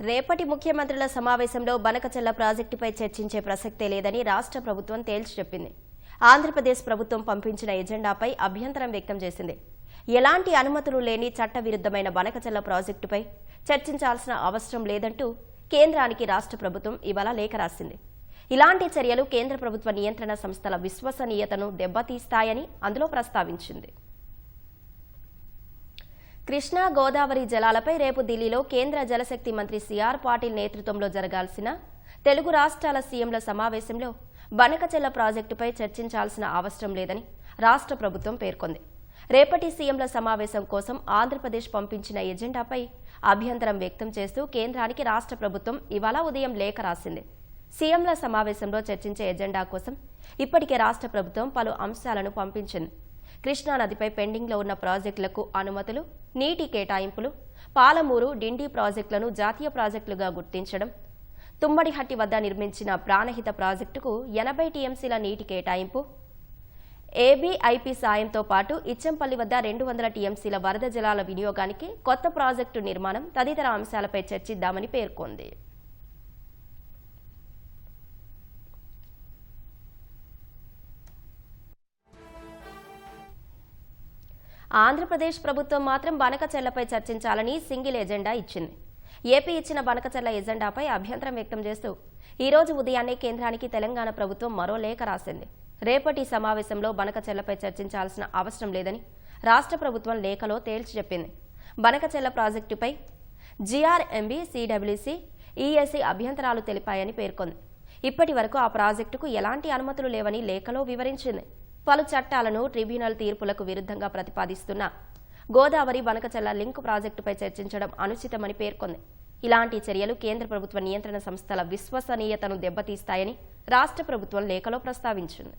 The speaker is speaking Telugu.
రేపటి ముఖ్యమంత్రుల సమావేశంలో బనకచెల్ల ప్రాజెక్టుపై చర్చించే ప్రసక్తే లేదని రాష్ట్ర ప్రభుత్వం తేల్చి చెప్పింది. ఆంధ్రప్రదేశ్ ప్రభుత్వం పంపించిన ఎజెండాపై అభ్యంతరం వ్యక్తం చేసింది. ఎలాంటి అనుమతులు లేని చట్టవిరుద్ధమైన బనకచెల్ల ప్రాజెక్టుపై చర్చించాల్సిన అవసరం లేదంటూ కేంద్రానికి రాష్ట్ర ప్రభుత్వం ఇవాళ లేఖ రాసింది. ఇలాంటి చర్యలు కేంద్ర ప్రభుత్వ నియంత్రణ సంస్థల విశ్వసనీయతను దెబ్బతీస్తాయని అందులో ప్రస్తావించింది. కృష్ణా గోదావరి జలాలపై రేపు ఢిల్లీలో కేంద్ర జలశక్తి మంత్రి సిఆర్ పాటిల్ నేతృత్వంలో జరగాల్సిన తెలుగు రాష్ట్రాల సీఎంల సమావేశంలో బనకచెల్ల ప్రాజెక్టుపై చర్చించాల్సిన అవసరం లేదని రాష్ట్ర ప్రభుత్వం పేర్కొంది. రేపటి సీఎంల సమావేశం కోసం ఆంధ్రప్రదేశ్ పంపించిన ఎజెండాపై అభ్యంతరం వ్యక్తం చేస్తూ కేంద్రానికి రాష్ట్ర ప్రభుత్వం ఇవాళ ఉదయం లేఖ రాసింది. సీఎంల సమావేశంలో చర్చించే ఎజెండా కోసం ఇప్పటికే రాష్ట్ర ప్రభుత్వం పలు అంశాలను పంపించింది. కృష్ణా నదిపై పెండింగ్లో ఉన్న ప్రాజెక్టులకు అనుమతులు నీటి కేటాయింపులు పాలమూరు డిండి ప్రాజెక్టులను జాతీయ ప్రాజెక్టులుగా గుర్తించడం తుమ్మడిహట్టి వద్ద నిర్మించిన ప్రాణహిత ప్రాజెక్టుకు ఎనభై టీఎంసీల నీటి కేటాయింపు ఏబీఐపీ సాయంతో పాటు ఇచ్చంపల్లి వద్ద రెండు వందల టీఎంసీల వరద జలాల వినియోగానికి కొత్త ప్రాజెక్టు నిర్మాణం తదితర అంశాలపై చర్చిద్దామని పేర్కొంది. ఆంధ్రప్రదేశ్ ప్రభుత్వం మాత్రం బనకచెర్లపై చర్చించాలని సింగిల్ ఎజెండా ఇచ్చింది. ఏపీ ఇచ్చిన బనకచెర్ల ఎజెండాపై అభ్యంతరం వ్యక్తం చేస్తూ ఈ రోజు ఉదయాన్నే కేంద్రానికి తెలంగాణ ప్రభుత్వం మరో లేఖ రాసింది. రేపటి సమావేశంలో బనకచెర్లపై చర్చించాల్సిన అవసరం లేదని రాష్ట్ర ప్రభుత్వం లేఖలో తేల్చి చెప్పింది. బనకచెర్ల ప్రాజెక్టుపై జీఆర్ఎంబీ సిడబ్ల్యూసీ ఈఎస్సీ అభ్యంతరాలు తెలిపాయని పేర్కొంది. ఇప్పటి వరకు ఆ ప్రాజెక్టుకు ఎలాంటి అనుమతులు లేవని లేఖలో వివరించింది. పలు చట్టాలను ట్రిబ్యునల్ తీర్పులకు విరుద్ధంగా ప్రతిపాదిస్తున్న గోదావరి వనకచల్ల లింక్ ప్రాజెక్టుపై చర్చించడం అనుచితమని పేర్కొంది. ఇలాంటి చర్యలు కేంద్ర ప్రభుత్వ నియంత్రణ సంస్థల విశ్వసనీయతను దెబ్బతీస్తాయని రాష్ట్ర ప్రభుత్వం లేఖలో ప్రస్తావించింది.